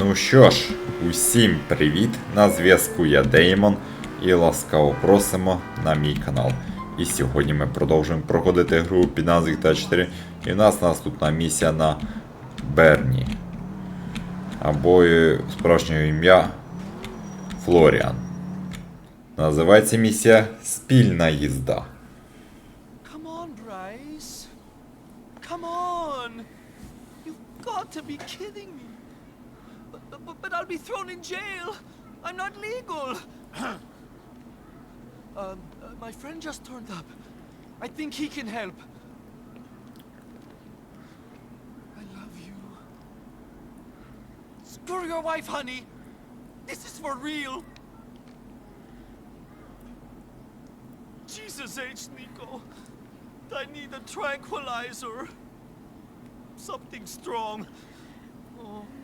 Ну що ж, усім привіт! На зв'язку я Деймон і ласкаво просимо на мій канал. І сьогодні ми продовжуємо проходити гру під назвою GTA 4. І в нас наступна місія на Берні. Або е, справжнього ім'я Флоріан. Називається місія Спільна їзда. Come on. You've got to be kidding me. Be thrown in jail. I'm not legal. um, uh, my friend just turned up. I think he can help. I love you. Screw your wife, honey. This is for real. Jesus H. Nico. I need a tranquilizer. Something strong.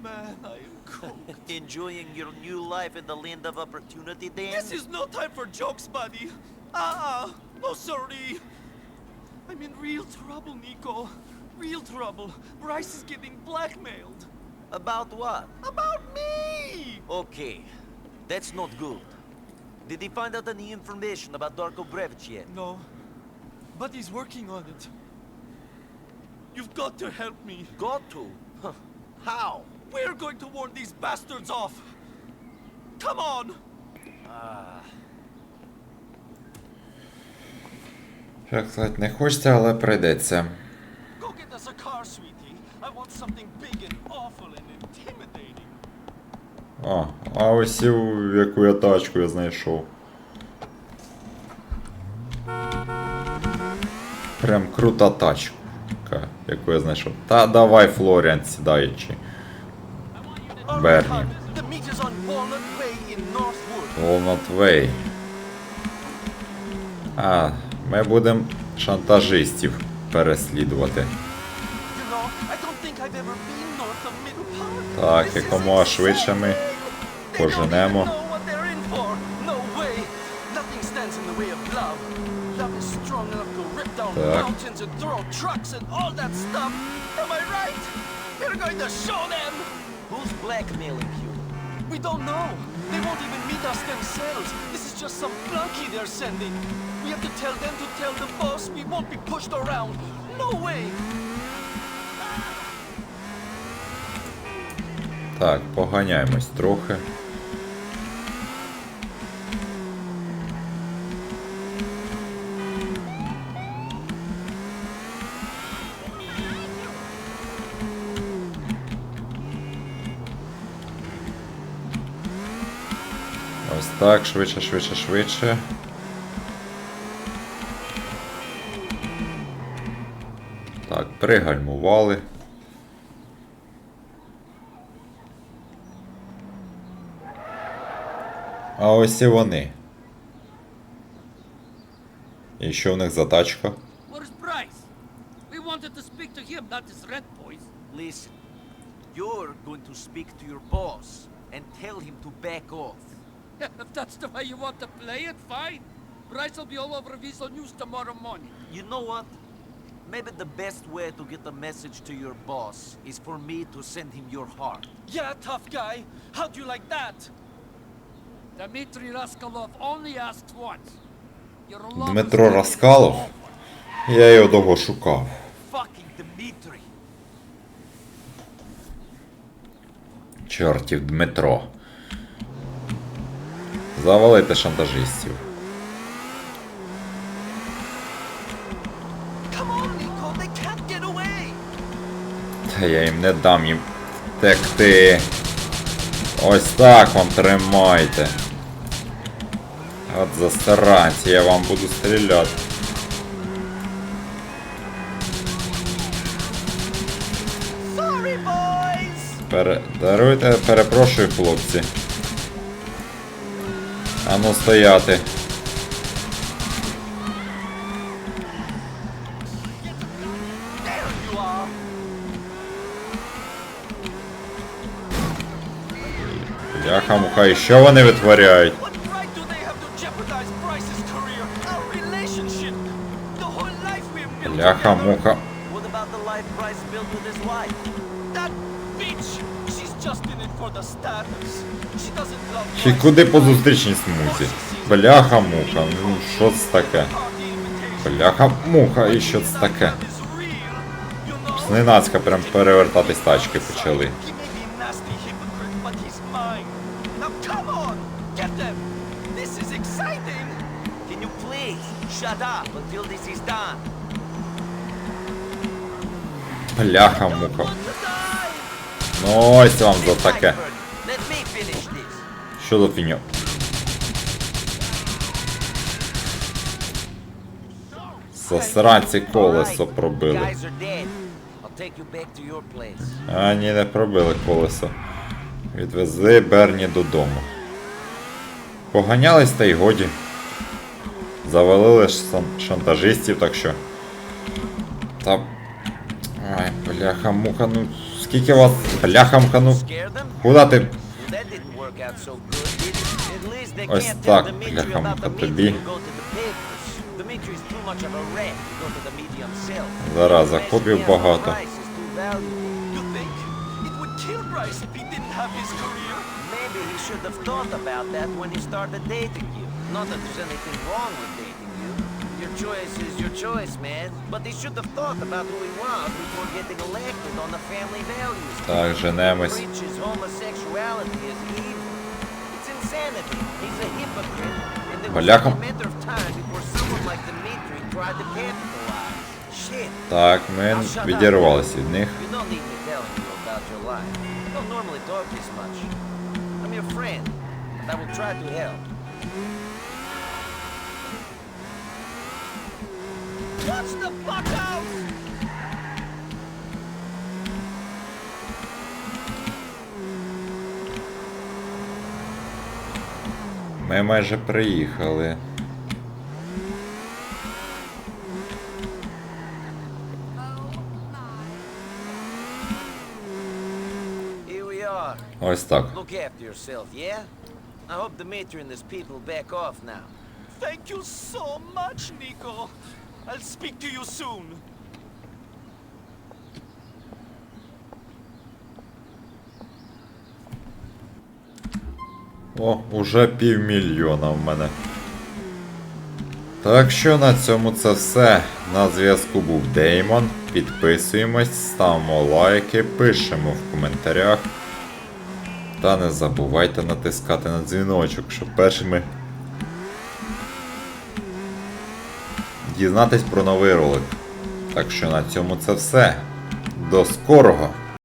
Oh man, I am cooked. Enjoying your new life in the land of opportunity, Dan? this is no time for jokes, buddy. Uh-uh. No sorry. I'm in real trouble, Nico. Real trouble. Bryce is getting blackmailed. About what? About me! Okay, that's not good. Did he find out any information about Darko Brevich yet? No. But he's working on it. You've got to help me. Got to? Huh. How? We're going to warn these bastards off. Come on! Як сказати, не хочеться, але прийдеться. Go get us a car, sweetie. I want something big and awful and intimidating. А, а ось і яку я тачку я знайшов. Прям крута тачка, яку я знайшов. Та давай, Флоріан, сідаючи. On Walnut Way. А, ми будемо шантажистів переслідувати. Так, якомога швидше ми поженемо. Так. who's blackmailing you? We don't know. They won't even meet us themselves. This is just some flunky they're sending. We have to tell them to tell the boss we won't be pushed around. No way. Так, поганяємось трохи. Ось так, швидше, швидше, швидше. Так, пригальмували. А ось і вони. І що в них за тачка? Listen, you're going to speak to your boss and tell him to back off. if that's the way you want to play it, fine. Bryce will be all over Visual News tomorrow morning. You know what? Maybe the best way to get a message to your boss is for me to send him your heart. Yeah, tough guy. How'd you like that? Dmitry Raskolov only asks once. Your love Дмитро is getting Раскалов? over. Я його довго шукав. Fucking Dmitri. Чортів Дмитро. Завалити шантажистів. Та я їм не дам їм текти. Ось так вам тримайте. От засранці, я вам буду стріляти. Пере... Даруйте, перепрошую, хлопці. Ану стояти. Бляха муха, і що вони витворяють? Бляха муха. Чи куди по зустрічній смузі? Бляха-муха, ну що це таке? Бляха-муха, і що це таке? Зненацька прям перевертатись тачки почали. Бляха-муха. Ну ось вам за таке. Що за фігня? Засранці колесо пробили. А ні, не пробили колесо. Відвезли Берні додому. Поганялись та й годі. Завалили шантажистів, так що. Та. Ай, бляха-муха, ну скільки вас. Бляха-муха, ну. Куда ти? Ось так, about тобі. Зараза, Messing багато. Maybe he should have thought about that when he started dating you. Not that there's anything wrong with choice is your choice, man. But he should have thought about who he was before getting elected on the family values. Так, женемось. Preaches homosexuality as evil. It's insanity. He's a hypocrite. And it was Бляха. only a matter of time before someone like Dmitri tried to capitalize. Shit. Так, ми відірвалися від них. You don't need me telling you about your life. I don't normally talk this much. I'm your friend, and I will try to help. Watch the fuck out! Ми майже приїхали. Here we are. Ось так. Look after yourself, yeah? I hope Dmitri and his people back off now. Thank you so much, Nico. I'll speak to you soon. О, уже півмільйона в мене. Так що на цьому це все. На зв'язку був Деймон. Підписуємось, ставимо лайки, пишемо в коментарях. Та не забувайте натискати на дзвіночок, щоб першими дізнатись про новий ролик. Так що на цьому це все. До скорого!